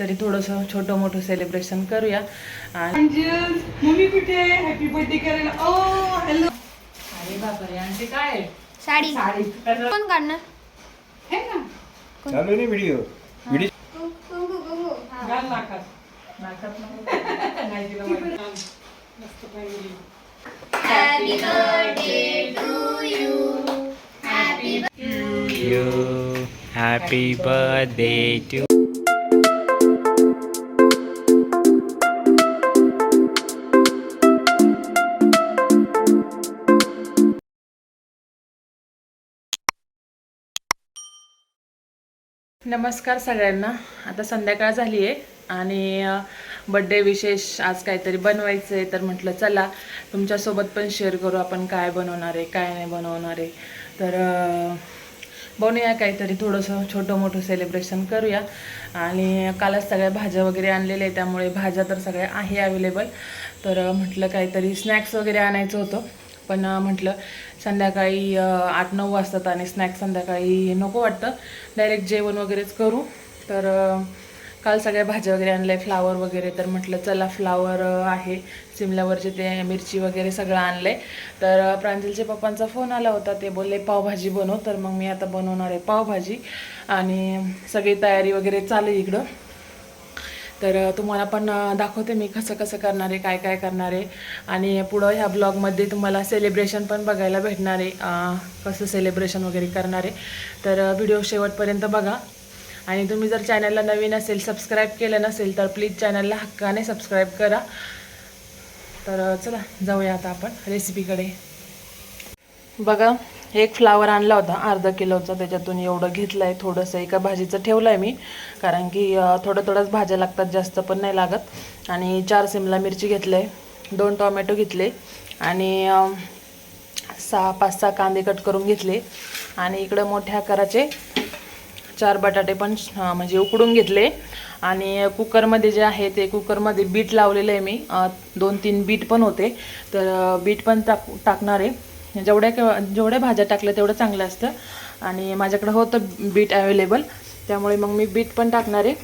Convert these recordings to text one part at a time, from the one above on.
काहीतरी थोडंसं छोटं मोठं सेलिब्रेशन करूया. आणि मम्मी कुठे आहे? हॅपी बर्थडे करायला. ओ हॅलो अरे बापरे आणखी काय आहे? साडी. साडी. कोण काढणार? ना. चालू नाही व्हिडिओ व्हिडिओ घाल नाकात. नाकात नको. नाही तिला माहिती. मस्त पाहिजे happy birthday to you you. Happy birthday to नमस्कार सगळ्यांना. आता संध्याकाळ झाली आहे आणि बड्डे विशेष आज काहीतरी बनवायचं आहे तर म्हटलं चला तुमच्यासोबत पण शेअर करू आपण काय बनवणार आहे काय नाही बनवणार आहे. तर बनूया काहीतरी थोडंसं छोटं मोठं सेलिब्रेशन करूया. आणि कालच सगळ्या भाज्या वगैरे आणलेल्या आहे त्यामुळे भाज्या तर सगळ्या आहे अवेलेबल तर म्हटलं काहीतरी स्नॅक्स वगैरे आणायचं होतं. पण म्हटलं संध्याकाळी आठ नऊ वाजतात आणि स्नॅक्स संध्याकाळी नको वाटतं. डायरेक्ट जेवण वगैरेच करू. तर काल सगळ्या भाज्या वगैरे आणल्या फ्लावर वगैरे. तर म्हटलं चला फ्लावर आहे. सिमल्यावरचे ते मिरची वगैरे सगळं आणलं आहे तर अं, प्रांजलच्या पप्पांचा फोन आला होता. ते बोलले पावभाजी बनव. तर मग मी आता बनवणार आहे पावभाजी आणि सगळी तयारी वगैरे चालू आहे इकडं. तर तुम्हाला पण दाखवते मी कसं कसं करणार आहे काय काय करणार. आहे आणि पुढं ह्या ब्लॉगमध्ये तुम्हाला सेलिब्रेशन पण बघायला भेटणार आहे कसं सेलिब्रेशन वगैरे करणार. आहे तर व्हिडिओ शेवटपर्यंत बघा. आणि तुम्ही जर चॅनलला नवीन असेल सबस्क्राईब केलं नसेल तर प्लीज चॅनलला हक्काने सबस्क्राईब करा. तर चला जाऊया आता आपण रेसिपीकडे बघा. एक फ्लावर आणला होता अर्धा किलोचा. त्याच्यातून एवढं घेतलं आहे थोडंसं एका भाजीचं ठेवलं आहे मी. कारण की थोडं थोडंच भाज्या लागतात जास्त पण नाही लागत. आणि चार सिमला मिरची घेतलं आहे दोन टोमॅटो घेतले. आणि सहा पाच सहा कांदे कट करून घेतले. आणि इकडं मोठ्या आकाराचे चार बटाटे पण म्हणजे उकडून घेतले. आणि कुकरमध्ये जे आहे ते कुकरमध्ये बीट लावलेलं आहे मी. दोन तीन बीट पण होते. तर बीट पण टाक टाकणार आहे. जेवढ्या किंवा जेवढ्या भाज्या टाकल्या तेवढं चांगलं असतं. आणि माझ्याकडं होतं बीट अवेलेबल. त्यामुळे मग मी बीट पण टाकणार आहे.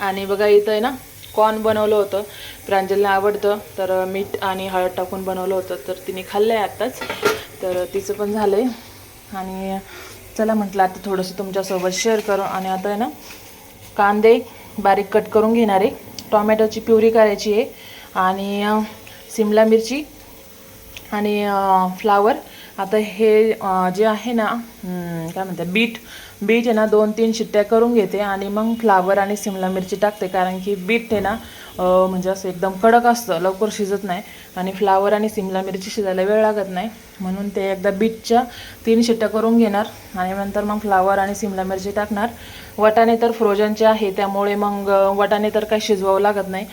आणि बघा इथं आहे ना कॉर्न बनवलं होतं. प्रांजलला आवडतं. तर मीठ आणि हळद टाकून बनवलं होतं. तर तिने खाल्लं आहे आत्ताच. तर तिचं पण झालं आहे आणि चला म्हटलं आता थोडंसं तुमच्यासोबत शेअर करू. आणि आता आहे ना कांदे बारीक कट करून घेणार आहे. टॉमॅटोची प्युरी करायची आहे. आणि सिमला मिरची आणि फ्लावर आता हे जे आहे ना काय म्हणतात बीट बीट आहे ना दोन तीन शिट्ट्या करून घेते आणि मग फ्लावर आणि सिमला मिरची टाकते. कारण की बीट आहे ना म्हणजे असं एकदम कडक असतं लवकर शिजत नाही. आणि फ्लावर आणि सिमला मिरची शिजायला वेळ लागत नाही. म्हणून ते एकदा बीटच्या तीन शिट्ट्या करून घेणार आणि नंतर मग फ्लावर आणि सिमला मिरची टाकणार. वटाणे तर फ्रोजनचे आहे त्यामुळे मग वटाणे तर काही शिजवावं लागत नाही.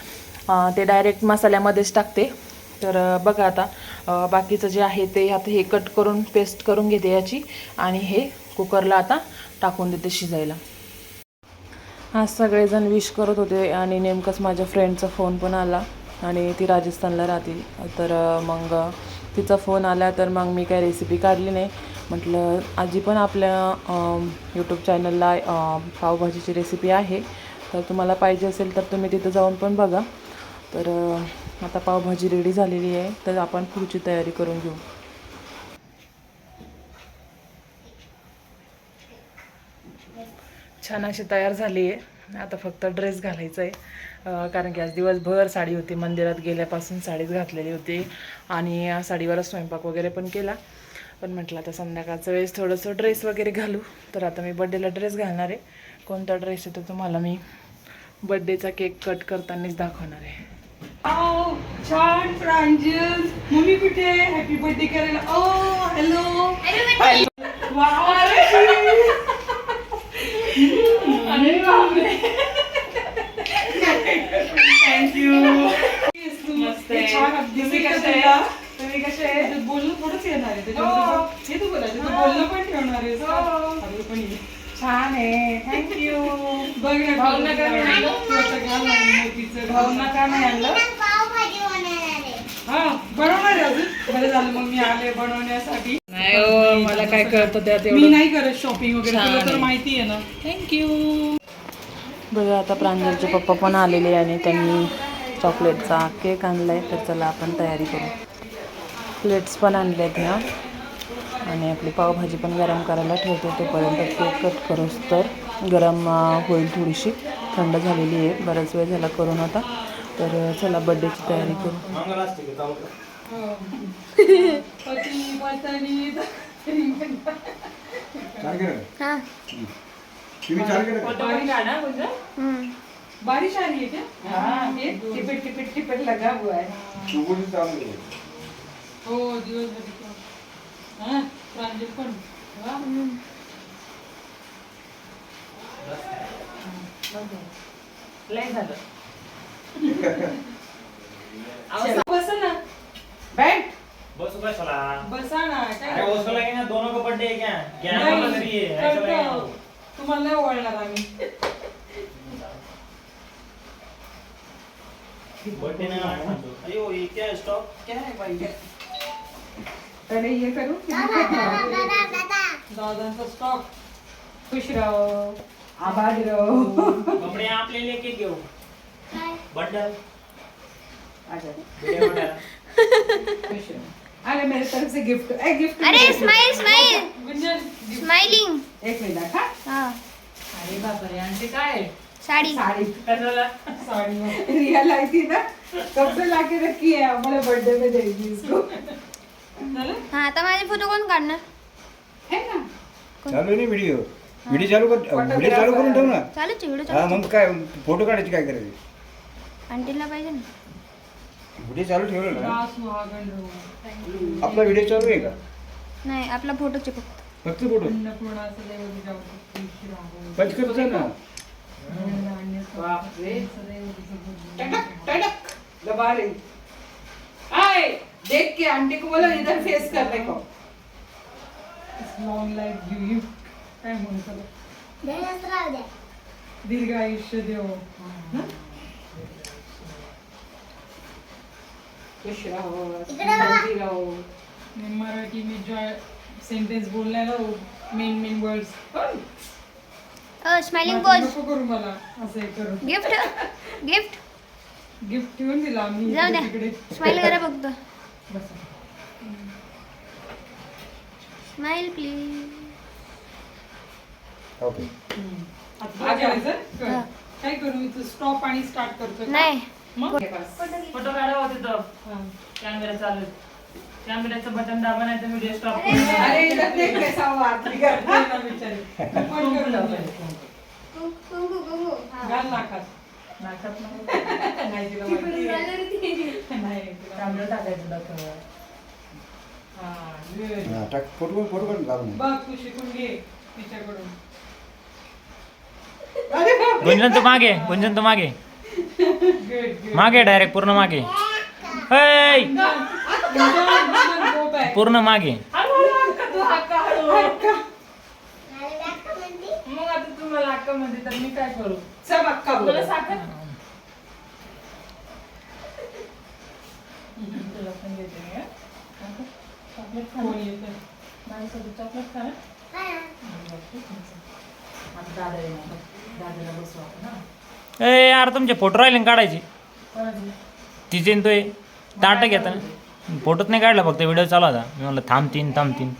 ते डायरेक्ट मसाल्यामध्येच टाकते. तर बघा आता बाकीचं जे आहे ते आता हे कट करून पेस्ट करून घेते याची आणि हे कुकरला आता टाकून देते शिजायला. आज सगळेजण विश करत होते आणि नेमकंच माझ्या फ्रेंडचा फोन पण आला आणि ती राजस्थानला राहते तर मग तिचा फोन आला तर मग मी काही रेसिपी काढली नाही. म्हटलं आजी पण आपल्या यूट्यूब चॅनलला पावभाजीची रेसिपी आहे. तर तुम्हाला पाहिजे असेल तर तुम्ही तिथं जाऊन पण बघा. तर आता पावभाजी रेडी झालेली आहे तर आपण पुढची तयारी करून घेऊ. छान अशी तयार झाली आहे. आता फक्त ड्रेस घालायचा आहे. कारण की आज दिवसभर साडी होती मंदिरात गेल्यापासून साडीच घातलेली होती आणि या साडीवरच स्वयंपाक वगैरे पण केला. पण म्हटलं आता संध्याकाळचं वेळेस थोडंसं ड्रेस वगैरे घालू. तर आता मी बड्डेला ड्रेस घालणार आहे. कोणता ड्रेस आहे तो तुम्हाला मी बड्डेचा केक कट करतानाच दाखवणार आहे. छान प्रांजल. मम्मी कुठे हॅपी बर्थडे करायला. ओ हॅलो थँक्यू तुम्ही कसे बोलणं थोडंच येणार आहे. हे. तू बोलायचं. तू बोलणं पण ठेवणार आहे अरे पण ये. छान आहे. थँक्यू बघ ना भावना का नाही आणलं? तू आता घाल ना मोतीचं भावना का नाही आणलं हा बनवणार आहे अजून? बरं झालं मग मी आले बनवण्यासाठी. नाही हो मला काय कळतं त्यात मी एवढं. नाही करत शॉपिंग वगैरे छान तुला तर आहे. माहिती आहे ना. थँक्यू बघा आता प्रांजलचे पप्पा पण आलेले आणि त्यांनी चॉकलेटचा केक आणला आहे तर चला आपण तयारी करू. प्लेट्स पण आणले आहेत ह्या आणि आपली पावभाजी पण गरम करायला ठेवतो तोपर्यंत केक कट करूस. तर गरम होईल थोडीशी. थंड झालेली आहे. बराच वेळ झाला करून आता. तर चला बड्डेची तयारी करू. पती पत्नी हा हम्म. बारिश आ रही है क्या ये टिपिट टिपिट टिपिट लगा हुआ है. हो दिवसभर. तिकडं. हा. प्रांजल पण वा. लय झालं चला, बसा ना बैठ बस बस चला बसा ना काय अरे वो सोला ना दोनों का बर्थडे है क्या क्या है नाही, बोला तरी है ऐसा करतो. लगेगा तुम्हाला नाही ओळणार आम्ही बर्थडे ना अयो ये क्या स्टॉप क्या है भाई पहले ये करू दादांचा स्टॉक खुश राहो आभारी राहो। कपड़े आप ले लेके गयो बंडल। खुश रहो। अरे मेरे तरफ़ से गिफ्ट ए गिफ्ट अरे स्माइल स्माइल गुंजन स्माइलिंग एक मिनिट हा? हा। अरे बापरे आणते काय आहे? साडी। साड़ी। कशाला साड़ी। में रियल आई थी ना। कब से लाके रखी है हमारे बर्थडे में देगी इसको हा आता माझे फोटो कोण काढणार? है ना चालू आहे ना व्हिडिओ व्हिडिओ चालू कर व्हिडिओ चालू करून ठेव ना. चालूच व्हिडिओ हा चालू मग काय फोटो काढायचे काय करायचे आंटीला पाहिजे ना. व्हिडिओ चालू ठेवलं ना? आपला व्हिडिओ चालू आहे का? नाही आपला फोटो चिपक फक्त. फोटो पंच करतो ना. टटक टटक रही. आए देख के आंटी को बोलो इधर फेस करने को। लॉन्ग लाईफ गिव यू काय म्हणतो दीर्घ आयुष्य देव. हं? खुश रहो सुखी रहो. मैं मराठी में जो सेंटेन्स बोलले ना main main words smiling pose नको करू मला असं हे करू. गिफ्ट गिफ्ट गिफ्ट ठेवून दिला आम्ही जाऊ द्या. तिकडे. स्माइल करा फक्त बसा. स्माइल प्लीज ओके आता करायचं कर. हा. काय करू? इथं स्टॉप आणि स्टार्ट करतो का? नाही. मग? बस. फोटो काढा होते तर हा. कॅमेरा चालू आहे. कॅमेऱ्याचं बटन दाबा नाही तर व्हिडिओ स्टॉप अरे ना बिचारे पण घाल नाकात नाकात नाही. नाही तिला माहिती आहे. नाही तिला कॅमेरा टाकायचं दाखव हा, good. हा, टाक फोटो फोटो काढून घालून बघ तू शिकून घे तिच्याकडून अरे बापरे. गुंजन तू मागे गुंजन तू मागे. मागे डायरेक्ट पूर्ण मागे. पूर्ण मागे तू हक्का हळू अक्का. मग आता तुम्हाला हक्का म्हणते तर मी काय करू सब बोला. साखर तुला पण देते मी, हं? चॉकलेट खा कोण येतं? माझ्यासाठी चॉकलेट खा ना. आता दादा येणार. दादाला बसू आपण ना ए यार तुमचे फोटो राहिले ना काढायचे. कोणाची? तिचे न तो ताट घेता ना फोटोच नाही काढला फक्त व्हिडिओ चालू होता. मी म्हणलं थांब तीन थांब तीन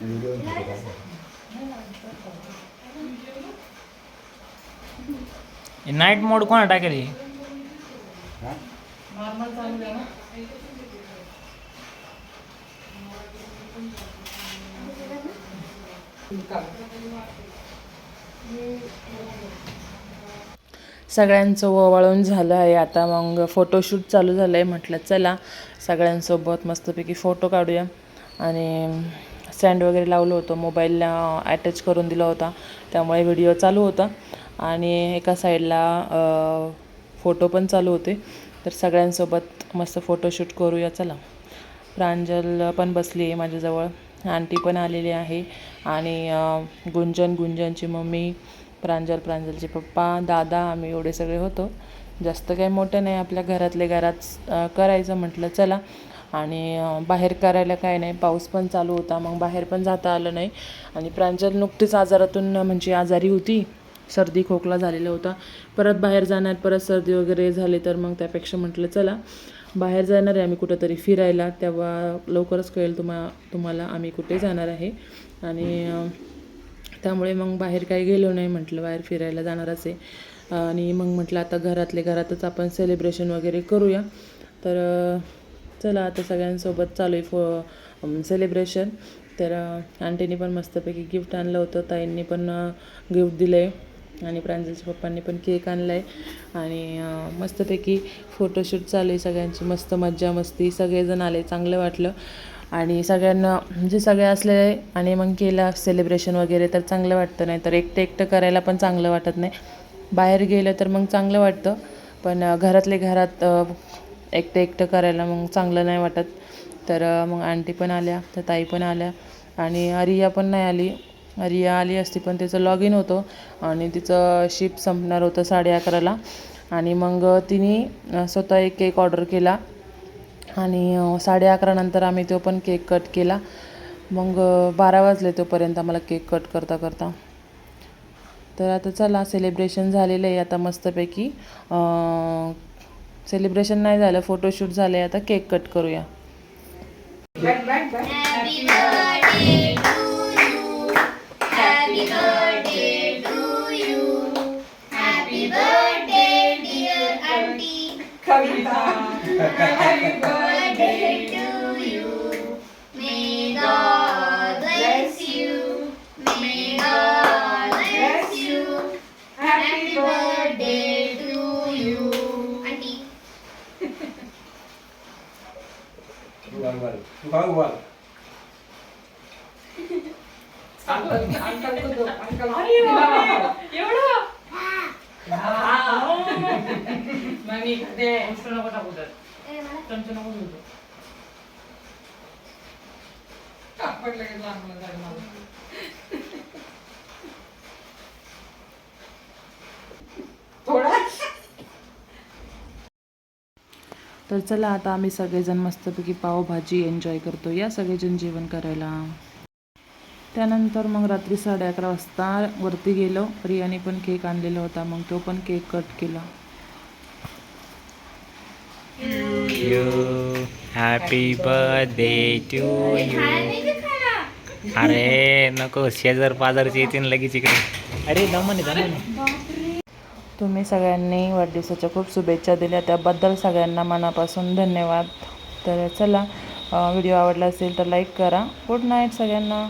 व्हिडिओ नाईट मोड कोणा टाकेल हे? हा नॉर्मल चालू आहे ना? सगळ्यांचं ओवाळून झालं आहे. आता मग फोटोशूट चालू झालं आहे म्हटलं चला सगळ्यांसोबत मस्तपैकी फोटो काढूया. आणि स्टँड वगैरे लावलं होतं. मोबाईलला अटॅच करून दिला होता. त्यामुळे व्हिडिओ चालू होता. आणि एका साईडला फोटो पण चालू होते. तर सगळ्यांसोबत मस्त फोटोशूट करूया. चला. प्रांजल पण बसली आहे माझ्याजवळ. आंटी पण आलेली आहे. आणि गुंजन गुंजनची मम्मी प्रांजल प्रांजलचे पप्पा दादा आम्ही एवढे सगळे होतो. जास्त काही मोठं नाही आपल्या घरातले घरात करायचं म्हटलं चला. आणि बाहेर करायला काय नाही पाऊस पण चालू होता मग बाहेर पण जाता आलं नाही. आणि प्रांजल नुकतीच आजारातून म्हणजे आजारी होती. सर्दी खोकला झालेला होता. परत बाहेर जाणार परत सर्दी वगैरे झाली तर मग त्यापेक्षा म्हटलं चला. बाहेर जाणार आहे आम्ही कुठंतरी फिरायला तेव्हा लवकरच कळेल तुम्हा तुम्हाला आम्ही कुठे जाणार आहे. आणि त्यामुळे मग बाहेर काही गेलो नाही म्हटलं बाहेर फिरायला जाणारच आहे. आणि मग म्हटलं आता घरातले घरातच आपण सेलिब्रेशन वगैरे करूया. तर चला आता सगळ्यांसोबत चालू आहे फो सेलिब्रेशन तर अं, आंटीनी पण मस्तपैकी गिफ्ट आणलं होतं ताईंनी पण गिफ्ट दिलं आहे आणि प्रांजलच्या पप्पांनी पण केक आणला आहे आणि मस्तपैकी फोटोशूट चालू आहे सगळ्यांची मस्त मज्जा मस्ती सगळेजण आले चांगलं वाटलं. आणि सगळ्यांना म्हणजे सगळे असले आणि मग केलं सेलिब्रेशन वगैरे तर चांगलं वाटतं नाही तर एकटं एकटं करायला पण चांगलं वाटत नाही. बाहेर गेलं तर मग चांगलं वाटतं पण घरातले घरात एकटं एकटं करायला मग चांगलं नाही वाटत. तर मग आंटी पण आल्या तर ताई पण आल्या आणि अरिया पण नाही आली. रिया आली असती पण तिचं लॉग इन होतं आणि तिचं शिप संपणार होतं साडे अकराला. आणि मग तिने स्वतः एक केक ऑर्डर केला. आणि साडे अकरानंतर आम्ही तो पण केक कट केला मग बारा वाजले तोपर्यंत आम्हाला केक कट करता करता तर आता चला सेलिब्रेशन झालेलं आहे आता मस्तपैकी सेलिब्रेशन नाही झालं फोटोशूट झालं आहे आता केक कट करूया Happy birthday to you. Happy birthday to you. Happy birthday, dear auntie. Happy birthday to you. May God bless you. May God bless you. Happy birthday to you. Auntie. उभार, उभार. तू खा उभार. मग ते उष्ण नको टाकू त्यात. ए, मला चमचा नको घेऊ लगेच मला. तर चला आता आम्ही सगळेजण मस्तपैकी पावभाजी एन्जॉय करतो. या सगळेजण जेवण करायला. त्यानंतर मग रात्री साडे अकरा वाजता वरती गेलो. प्रियाने पण केक आणलेला होता. मग तो पण केक कट केला. You happy birthday to you अरे नको शेजार पाजारचे येतील लगेच इकडे. अरे दमाने दमाने तुम्ही सगळ्यांनी वाढदिवसाच्या खूप शुभेच्छा दिल्या. त्याबद्दल सगळ्यांना मनापासून धन्यवाद. तर चला व्हिडिओ आवडला असेल तर लाईक करा. गुड नाईट सगळ्यांना.